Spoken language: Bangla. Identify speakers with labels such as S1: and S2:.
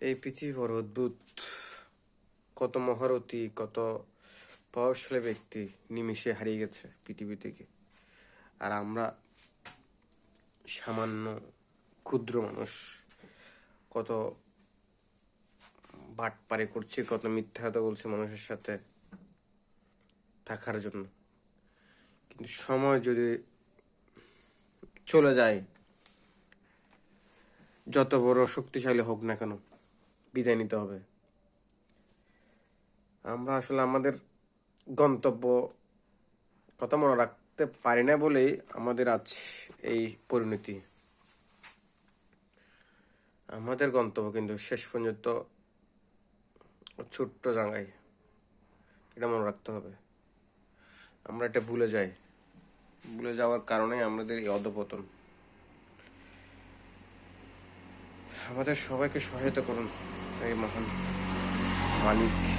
S1: এই পৃথিবী বড় অদ্ভুত, কত মহারথী, কত প্রভাবশালী ব্যক্তি নিমিষে হারিয়ে গেছে পৃথিবী থেকে। আর আমরা সামান্য ক্ষুদ্র মানুষ, কত বাটপারে করছি, কত মিথ্যা কথা বলছি মানুষের সাথে থাকার জন্য। কিন্তু সময় যদি চলে যায়, যত বড় শক্তিশালী হোক না কেন বিদায় নিতে হবে। আমরা আসলে আমাদের গন্তব্য কথা মনে রাখতে পারি না বলেই আমাদের আজ এই পরিণতি। আমাদের গন্তব্য কিন্তু শেষ পর্যন্ত ছোট্ট জায়গায়। এটা মনে রাখতে হবে। আমরা এটা ভুলে যাই। ভুলে যাওয়ার কারণে আমাদের এই অধপতন। আমাদের সবাইকে সহায়তা করুন। Kay mahal. Malik.